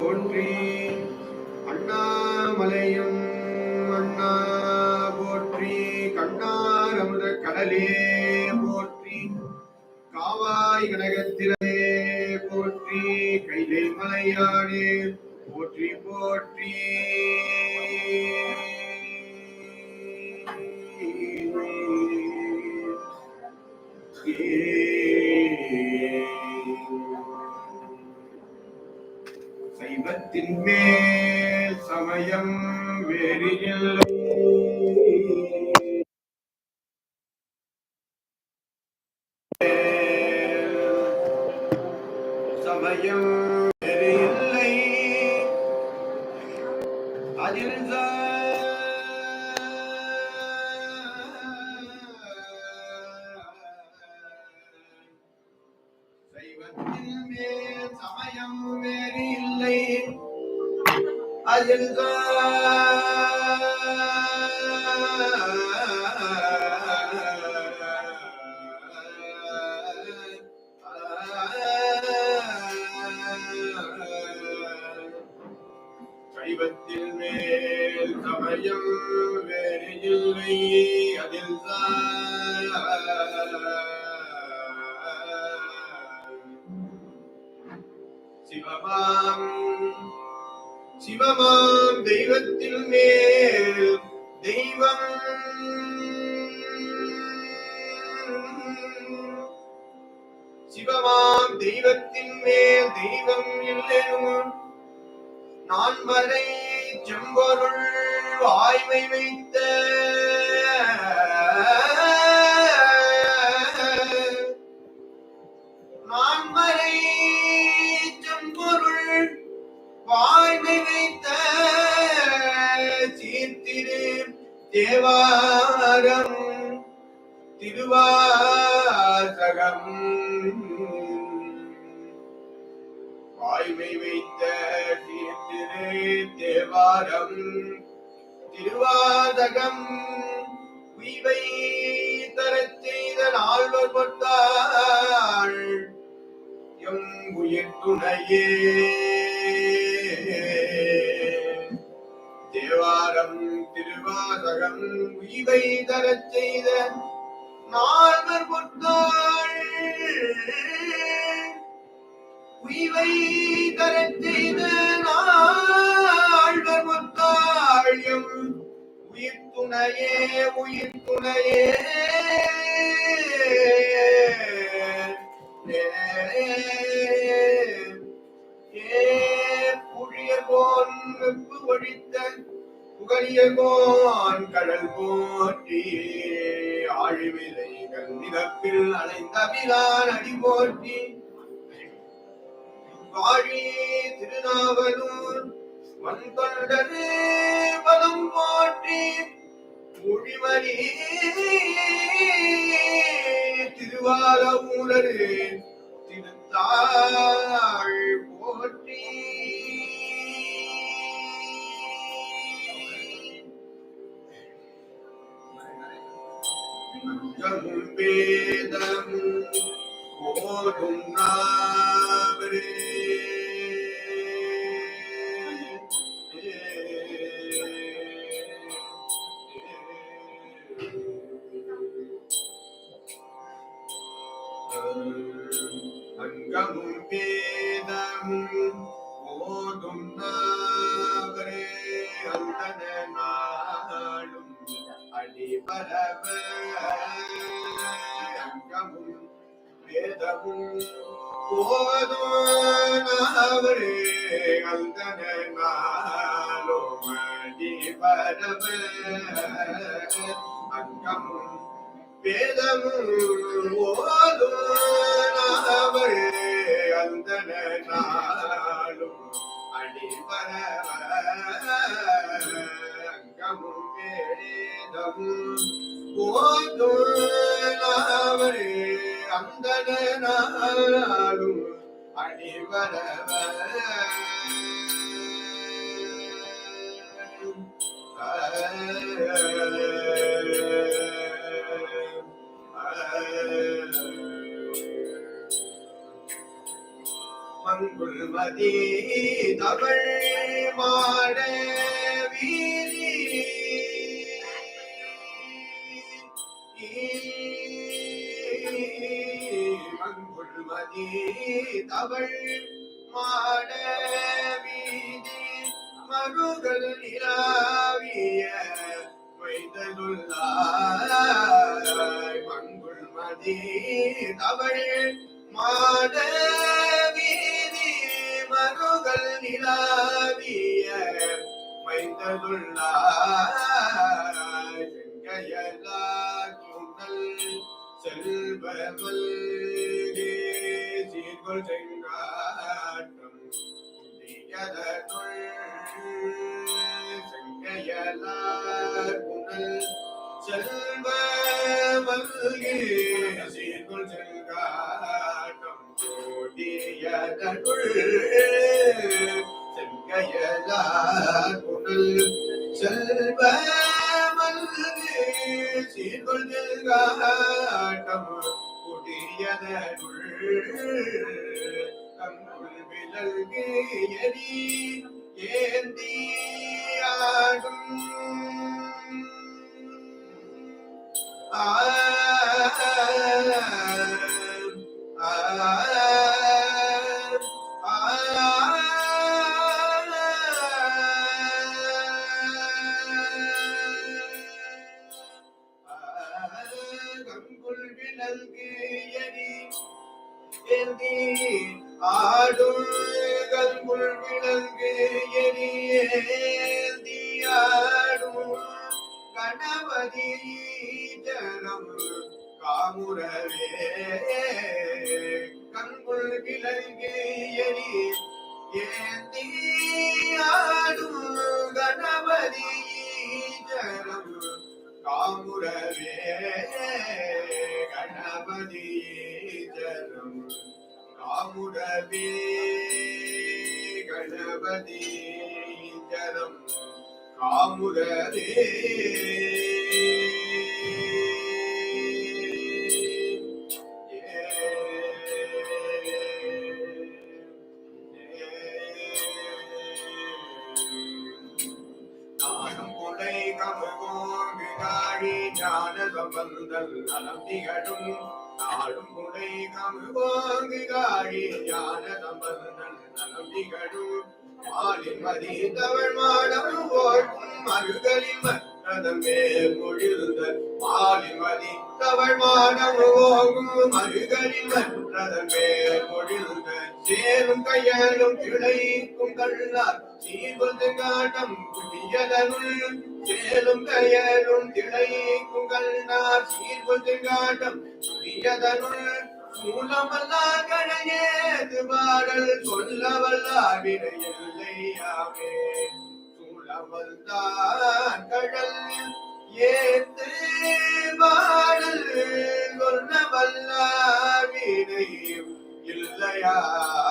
போற்றி. அண்ணாமலையும் அண்ணா போற்றி. கண்ணார் அமுத கடலே போற்றி. காவாய் கனகத்திலே போற்றி. கைலை மலையானே போற்றி போற்றி. அதில் சைவத்தில் மேல் சமயம் வேறு இல்லை அதில் சிவமாம் சிவமாம் தெய்வத்தில் மேல் தெய்வம். சிவமாம் தெய்வத்தின் மேல் தெய்வம் இல்லைனும் நான் வரை செம்பொருள் வாய்மை வைத்த திருவாதகம். உய்வை தரச் செய்த நால்வர் பொத்தாள் எம் உயிர் துணையே. தேவாரம் திருவாதகம். உய்வை தரச் செய்த நால்வர் பொத்தாள் உய்வை தரச் செய்த நால்வர் பொத்தாள் துணையே உயிர் துணையே. ஏ புழியர்கோன் வெப்பு ஒழித்த புகழியர்கோன் கடல் போற்றி ஆழிவிலைகள் நிலப்பில் அணைந்த பிரான் அடி போற்றி. வாழி திருநாவலூர் மண் வன்கொண்டரு பதம் போற்றி. மொழிமணி திருவாரூரரு திருத்தாள் போற்றி. அஞ்சமும் வேதமும் போதும் நாவரே. வேதமும் போதோனவரே அந்தன அங்கமும் வேதமும் ஓதோனவரே அந்தன நாளும் அடிபர அங்கமும் வேதமும் ஓதும் அந்தன நாளும் அடிபரவ கங்குல்மதி தமிழ் மாட வீதி மங்குல்மதி மாட வீதி மருகல் நிலாவிய வைதலுள்ளாய் மங்குல்மதி தமிழ் மாட வீதி மருகல் நிலாவிய மைந்தருள்ளாய் செங்கையலார் குண்டல் செல்வமல் சீர்கொள் செங்காட்டம் புதியதனுள் செங்கையலார் குண்டல் செல்வமல் சீர்கொள் செங்காட்டம் கோடியதனுள் செங்கையலார் குணல் செல்வ மல்கு சீர்கொள் செல்காட்டம் குடியதனுள் கங்குல் விலல்கு எரி ஏந்தி ஆடும் ஆ ஆடும் கங்குல் விலங்கு எரி ஏந்தி ஆடும் கணபதி ஜனம் காமுரவே கங்குள் விலங்கு எரி ஏந்தி ஆடும் கணபதி ஜனம் காமுரவே கணபதி ஜனம் காமுரவே கணபதி ஜனம். காமுரவே ஞான சம்பந்தல் நலம் திகழும் நாடும் புடை கமுகோ காழி ஞான சம்பந்தல் நலம் திகழும் மாலின் மதி தவழ் மாடம் போற்றும் மருகளின் மற்றதம் மேல் பொழிந்த மாலின் மதி தவழ் ஓகும் மருகளின் மற்றதம் பொழிந்த சேரும் கையலும் கிளைக்கும் கண்ணார் சீர்வந்து காட்டம் குடியதனுள் சேலும் கையலும் திளைக்கும் கண்ணார் சீர்வந்து காட்டம் குடியதனுள் மூலமல்லார் பாடல் சொல்ல வல்லார் வினையில்லையாமே சூழவல்தான் கடல் ஏத்து பாடல் சொல்ல வல்லார் இல்லையாமே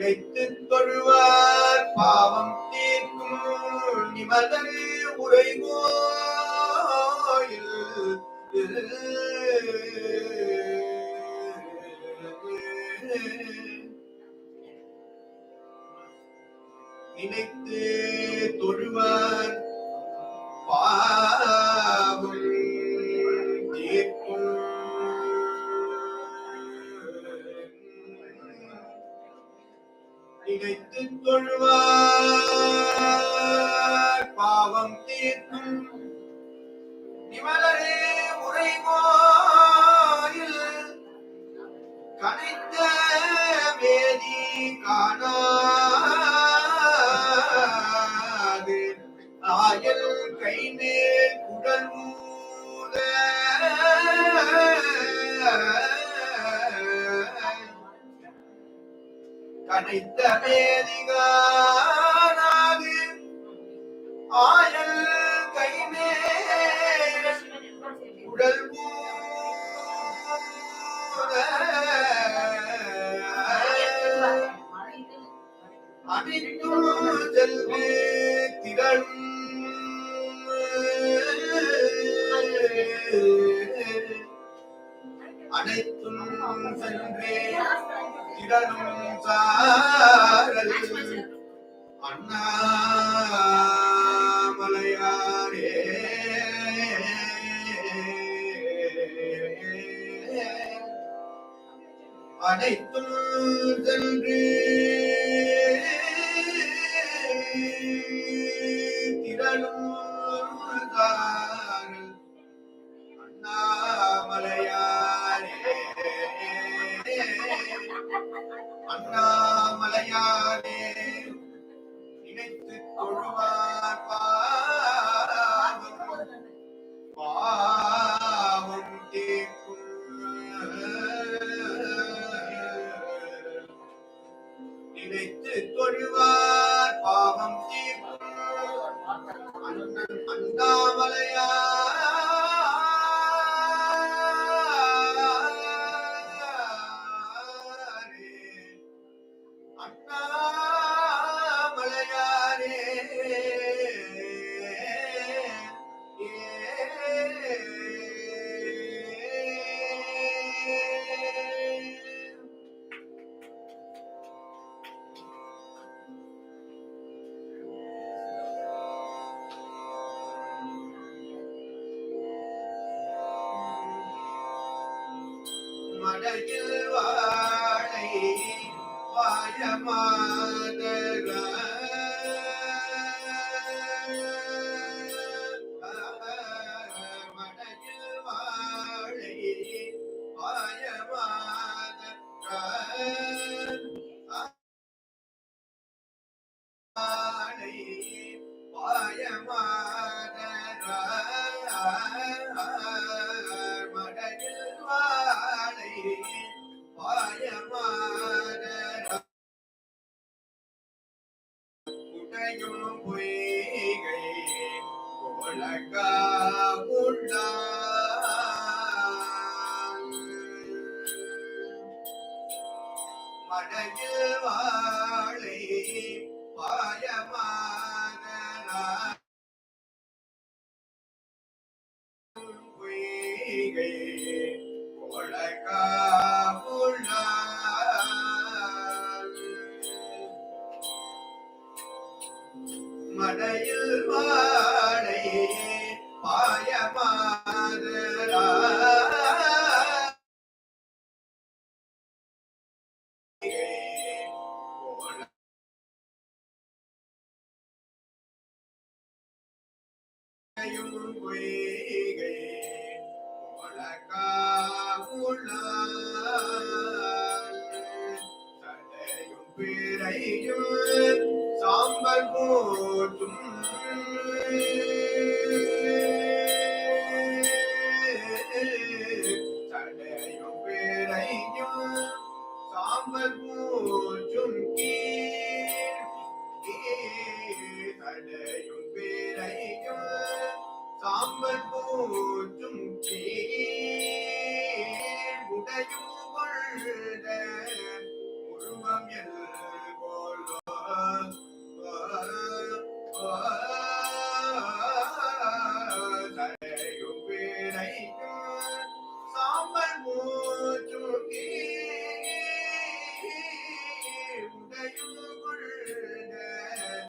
made கொள்வார். பாவம் தீர்க்கும் அனைத்த மேதிகானாகு ஆயல் கைமே உடல் அனைத்தும் செல்வே திரளும். அனைத்தும் சென்றே திரளும் சாரல் அண்ணாமலையாரே. அனைத்தும் சென்று திரளும் 对呀 வாழை வாழமா பொய்கை பிறையும் சாம்பல் போற்றும்.